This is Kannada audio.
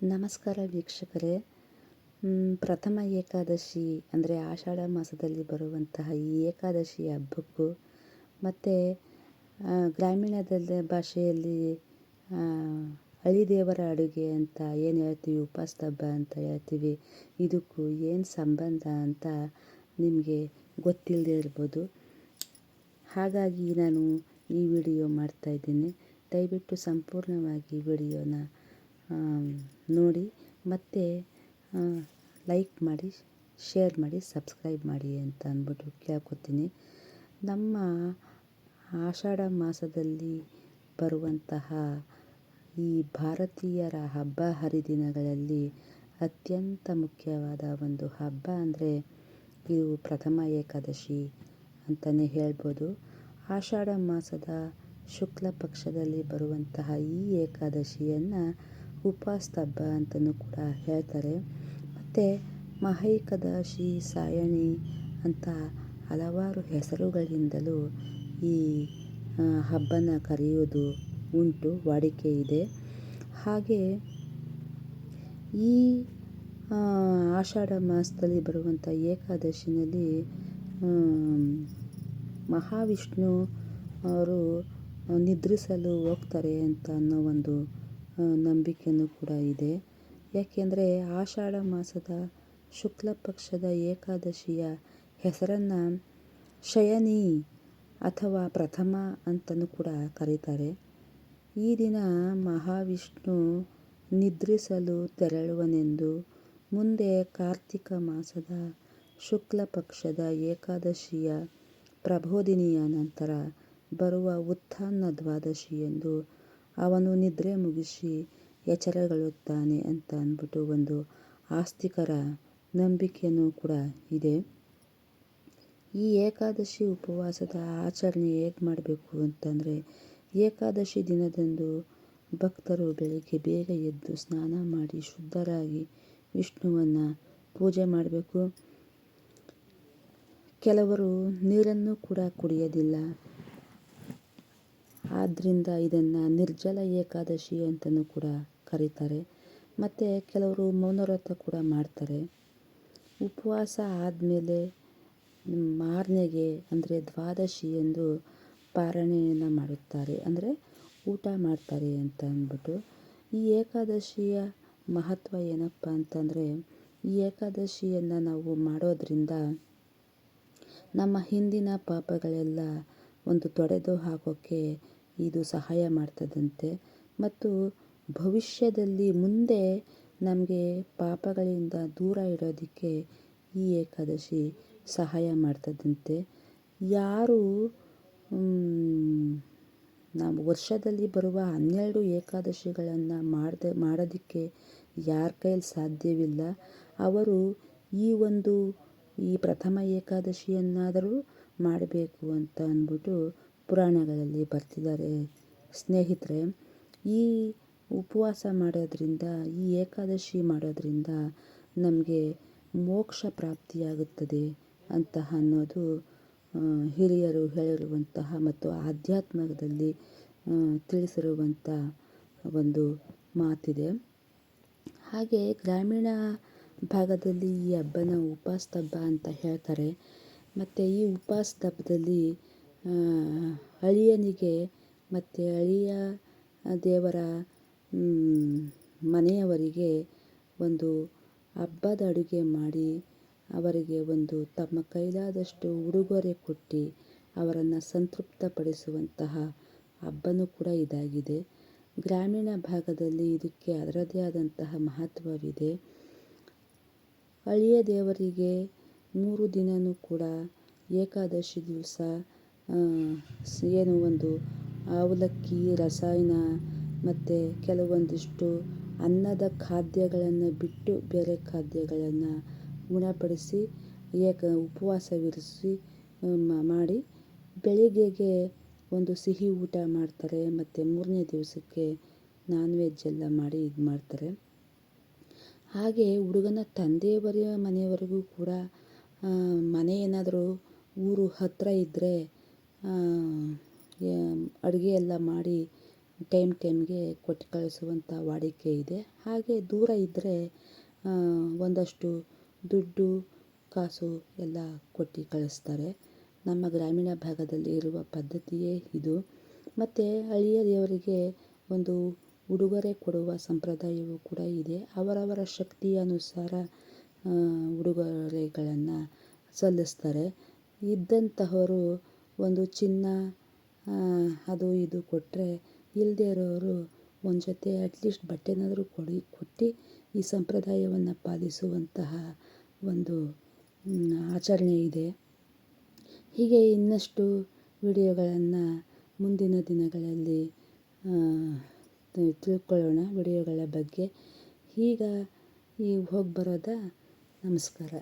ನಮಸ್ಕಾರ ವೀಕ್ಷಕರೇ. ಪ್ರಥಮ ಏಕಾದಶಿ ಅಂದರೆ ಆಷಾಢ ಮಾಸದಲ್ಲಿ ಬರುವಂತಹ ಈ ಏಕಾದಶಿ ಹಬ್ಬಕ್ಕೂ ಮತ್ತು ಗ್ರಾಮೀಣದಲ್ಲಿ ಭಾಷೆಯಲ್ಲಿ ಹಳಿದೇವರ ಅಡುಗೆ ಅಂತ ಏನು ಹೇಳ್ತೀವಿ ಉಪವಾಸದ ಹಬ್ಬ ಅಂತ ಹೇಳ್ತೀವಿ, ಇದಕ್ಕೂ ಏನು ಸಂಬಂಧ ಅಂತ ನಿಮಗೆ ಗೊತ್ತಿಲ್ಲದೆ ಇರ್ಬೋದು. ಹಾಗಾಗಿ ನಾನು ಈ ವಿಡಿಯೋ ಮಾಡ್ತಾಯಿದ್ದೀನಿ ದಯವಿಟ್ಟು ಸಂಪೂರ್ಣವಾಗಿ ವಿಡಿಯೋನ ನೋಡಿ ಮತ್ತು ಲೈಕ್ ಮಾಡಿ ಶೇರ್ ಮಾಡಿ ಸಬ್ಸ್ಕ್ರೈಬ್ ಮಾಡಿ ಅಂತ ಅಂದ್ಬಿಟ್ಟು ಕೇಳ್ಕೊತೀನಿ. ನಮ್ಮ ಆಷಾಢ ಮಾಸದಲ್ಲಿ ಬರುವಂತಹ ಈ ಭಾರತೀಯರ ಹಬ್ಬ ಹರಿದಿನಗಳಲ್ಲಿ ಅತ್ಯಂತ ಮುಖ್ಯವಾದ ಒಂದು ಹಬ್ಬ ಅಂದರೆ ಇದು ಪ್ರಥಮ ಏಕಾದಶಿ ಅಂತಲೇ ಹೇಳ್ಬೋದು. ಆಷಾಢ ಮಾಸದ ಶುಕ್ಲ ಪಕ್ಷದಲ್ಲಿ ಬರುವಂತಹ ಈ ಏಕಾದಶಿಯನ್ನು ಉಪವಾಸದ ಹಬ್ಬ ಅಂತಲೂ ಕೂಡ ಹೇಳ್ತಾರೆ. ಮತ್ತು ಮಹೈಕದಶಿ ಸಾಯಣಿ ಅಂತ ಹಲವಾರು ಹೆಸರುಗಳಿಂದಲೂ ಈ ಹಬ್ಬನ ಕರೆಯೋದು ಉಂಟು, ವಾಡಿಕೆ ಇದೆ. ಹಾಗೆ ಈ ಆಷಾಢ ಮಾಸದಲ್ಲಿ ಬರುವಂಥ ಏಕಾದಶಿನಲ್ಲಿ ಮಹಾವಿಷ್ಣು ಅವರು ನಿದ್ರಿಸಲು ಹೋಗ್ತಾರೆ ಅಂತ ಅನ್ನೋ ಒಂದು ನಂಬಿಕೆಯೂ ಕೂಡ ಇದೆ. ಯಾಕೆಂದರೆ ಆಷಾಢ ಮಾಸದ ಶುಕ್ಲ ಪಕ್ಷದ ಏಕಾದಶಿಯ ಹೆಸರನ್ನು ಶಯನಿ ಅಥವಾ ಪ್ರಥಮ ಅಂತಲೂ ಕೂಡ ಕರೀತಾರೆ. ಈ ದಿನ ಮಹಾವಿಷ್ಣು ನಿದ್ರಿಸಲು ತೆರಳುವನೆಂದು ಮುಂದೆ ಕಾರ್ತಿಕ ಮಾಸದ ಶುಕ್ಲ ಪಕ್ಷದ ಏಕಾದಶಿಯ ಪ್ರಬೋಧಿನಿಯ ನಂತರ ಬರುವ ಉತ್ಥಾನ ದ್ವಾದಶಿಯಂದು ಅವನು ನಿದ್ರೆ ಮುಗಿಸಿ ಎಚ್ಚರಗೊಳ್ಳುತ್ತಾನೆ ಅಂತ ಅಂದ್ಬಿಟ್ಟು ಒಂದು ಆಸ್ತಿಕರ ನಂಬಿಕೆಯೂ ಕೂಡ ಇದೆ. ಈ ಏಕಾದಶಿ ಉಪವಾಸದ ಆಚರಣೆ ಹೇಗೆ ಮಾಡಬೇಕು ಅಂತಂದರೆ, ಏಕಾದಶಿ ದಿನದಂದು ಭಕ್ತರು ಬೆಳಿಗ್ಗೆ ಬೇಗ ಎದ್ದು ಸ್ನಾನ ಮಾಡಿ ಶುದ್ಧರಾಗಿ ವಿಷ್ಣುವನ್ನು ಪೂಜೆ ಮಾಡಬೇಕು. ಕೆಲವರು ನೀರನ್ನು ಕೂಡ ಕುಡಿಯೋದಿಲ್ಲ. ಆದ್ದರಿಂದ ಇದನ್ನು ನಿರ್ಜಲ ಏಕಾದಶಿ ಅಂತಲೂ ಕೂಡ ಕರೀತಾರೆ. ಮತ್ತು ಕೆಲವರು ಮೌನವ್ರತ ಕೂಡ ಮಾಡ್ತಾರೆ. ಉಪವಾಸ ಆದಮೇಲೆ ಮಾರನೆಗೆ ಅಂದರೆ ದ್ವಾದಶಿ ಎಂದು ಪಾರಣೆಯನ್ನು ಮಾಡುತ್ತಾರೆ. ಅಂದರೆ ಊಟ ಮಾಡ್ತಾರೆ ಅಂತ ಅಂದ್ಬಿಟ್ಟು. ಈ ಏಕಾದಶಿಯ ಮಹತ್ವ ಏನಪ್ಪ ಅಂತಂದರೆ, ಈ ಏಕಾದಶಿಯನ್ನು ನಾವು ಮಾಡೋದ್ರಿಂದ ನಮ್ಮ ಹಿಂದಿನ ಪಾಪಗಳೆಲ್ಲ ಒಂದು ತೊಡೆದು ಹಾಕೋಕ್ಕೆ ಇದು ಸಹಾಯ ಮಾಡ್ತದಂತೆ. ಮತ್ತು ಭವಿಷ್ಯದಲ್ಲಿ ಮುಂದೆ ನಮಗೆ ಪಾಪಗಳಿಂದ ದೂರ ಇಡೋದಕ್ಕೆ ಈ ಏಕಾದಶಿ ಸಹಾಯ ಮಾಡ್ತದಂತೆ. ಯಾರು ನಾವು ವರ್ಷದಲ್ಲಿ ಬರುವ ಹನ್ನೆರಡು ಏಕಾದಶಿಗಳನ್ನು ಮಾಡದೆ, ಮಾಡೋದಕ್ಕೆ ಯಾರ ಕೈಯಲ್ಲಿ ಸಾಧ್ಯವಿಲ್ಲ. ಅವರು ಈ ಒಂದು, ಈ ಪ್ರಥಮ ಏಕಾದಶಿಯನ್ನಾದರೂ ಮಾಡಬೇಕು ಅಂತ ಅಂದ್ಬಿಟ್ಟು ಪುರಾಣಗಳಲ್ಲಿ ಬರ್ತಿದ್ದಾರೆ. ಸ್ನೇಹಿತರೆ ಈ ಉಪವಾಸ ಮಾಡೋದ್ರಿಂದ ಈ ಏಕಾದಶಿ ಮಾಡೋದ್ರಿಂದ ನಮಗೆ ಮೋಕ್ಷ ಪ್ರಾಪ್ತಿಯಾಗುತ್ತದೆ ಅಂತ ಅನ್ನೋದು ಹಿರಿಯರು ಹೇಳಿರುವಂತಹ ಮತ್ತು ಆಧ್ಯಾತ್ಮದಲ್ಲಿ ತಿಳಿಸಿರುವಂಥ ಒಂದು ಮಾತಿದೆ. ಹಾಗೆ ಗ್ರಾಮೀಣ ಭಾಗದಲ್ಲಿ ಈ ಹಬ್ಬನ ಉಪವಾಸದ ಹಬ್ಬ ಅಂತ ಹೇಳ್ತಾರೆ. ಮತ್ತು ಈ ಆ, ಅಳಿಯನಿಗೆ ಮತ್ತು ಅಳಿಯ ದೇವರ ಮನೆಯವರಿಗೆ ಒಂದು ಹಬ್ಬದ ಅಡುಗೆ ಮಾಡಿ ಅವರಿಗೆ ಒಂದು ತಮ್ಮ ಕೈಲಾದಷ್ಟು ಉಡುಗೊರೆ ಕೊಟ್ಟು ಅವರನ್ನು ಸಂತೃಪ್ತಪಡಿಸುವಂತಹ ಹಬ್ಬನೂ ಕೂಡ ಇದಾಗಿದೆ. ಗ್ರಾಮೀಣ ಭಾಗದಲ್ಲಿ ಇದಕ್ಕೆ ಅದರದೇ ಆದಂತಹ ಮಹತ್ವವಿದೆ. ಅಳಿಯ ದೇವರಿಗೆ ಮೂರು ದಿನವೂ ಕೂಡ ಏಕಾದಶಿ ದಿವಸ ಏನು ಒಂದು ಅವಲಕ್ಕಿ, ರಸಾಯನ ಮತ್ತು ಕೆಲವೊಂದಿಷ್ಟು ಅನ್ನದ ಖಾದ್ಯಗಳನ್ನು ಬಿಟ್ಟು ಬೇರೆ ಖಾದ್ಯಗಳನ್ನು ಗುಣಪಡಿಸಿ, ಏಕ ಉಪವಾಸವಿರಿಸಿ ಮಾಡಿ ಬೆಳಿಗ್ಗೆಗೆ ಒಂದು ಸಿಹಿ ಊಟ ಮಾಡ್ತಾರೆ. ಮತ್ತು ಮೂರನೇ ದಿವಸಕ್ಕೆ ನಾನ್ ವೆಜ್ ಎಲ್ಲ ಮಾಡಿ ಇದು ಮಾಡ್ತಾರೆ. ಹಾಗೆ ಹುಡುಗನ ತಂದೆಯವರ ಮನೆಯವರೆಗೂ ಕೂಡ ಮನೆ ಏನಾದರೂ ಊರು ಹತ್ತಿರ ಇದ್ದರೆ ಅಡುಗೆ ಎಲ್ಲ ಮಾಡಿ ಟೈಮ್ ಟೈಮ್ಗೆ ಕೊಟ್ಟು ಕಳಿಸುವಂಥ ವಾಡಿಕೆ ಇದೆ. ಹಾಗೆ ದೂರ ಇದ್ದರೆ ಒಂದಷ್ಟು ದುಡ್ಡು, ಕಾಸು ಎಲ್ಲ ಕೊಟ್ಟು ಕಳಿಸ್ತಾರೆ. ನಮ್ಮ ಗ್ರಾಮೀಣ ಭಾಗದಲ್ಲಿ ಇರುವ ಪದ್ಧತಿಯೇ ಇದು. ಮತ್ತು ಹಳ್ಳಿಯ ದೇವರಿಗೆ ಒಂದು ಉಡುಗೊರೆ ಕೊಡುವ ಸಂಪ್ರದಾಯವೂ ಕೂಡ ಇದೆ. ಅವರವರ ಶಕ್ತಿಯ ಅನುಸಾರ ಉಡುಗೊರೆಗಳನ್ನು ಸಲ್ಲಿಸ್ತಾರೆ. ಇದ್ದಂತಹವರು ಒಂದು ಚಿನ್ನ ಅದು ಇದು ಕೊಟ್ಟರೆ ಇಲ್ಲದೇ ಇರೋರು ಒಂದು ಜೊತೆ ಅಟ್ಲೀಸ್ಟ್ ಬಟ್ಟೆನಾದರೂ ಕೊಡಿ, ಕೊಟ್ಟು ಈ ಸಂಪ್ರದಾಯವನ್ನು ಪಾಲಿಸುವಂತಹ ಒಂದು ಆಚರಣೆ ಇದೆ. ಹೀಗೆ ಇನ್ನಷ್ಟು ವಿಡಿಯೋಗಳನ್ನು ಮುಂದಿನ ದಿನಗಳಲ್ಲಿ ತಿಳ್ಕೊಳ್ಳೋಣ ವಿಡಿಯೋಗಳ ಬಗ್ಗೆ. ಈಗ ಈ ಹೋಗಿ ಬರೋದಾ ನಮಸ್ಕಾರ.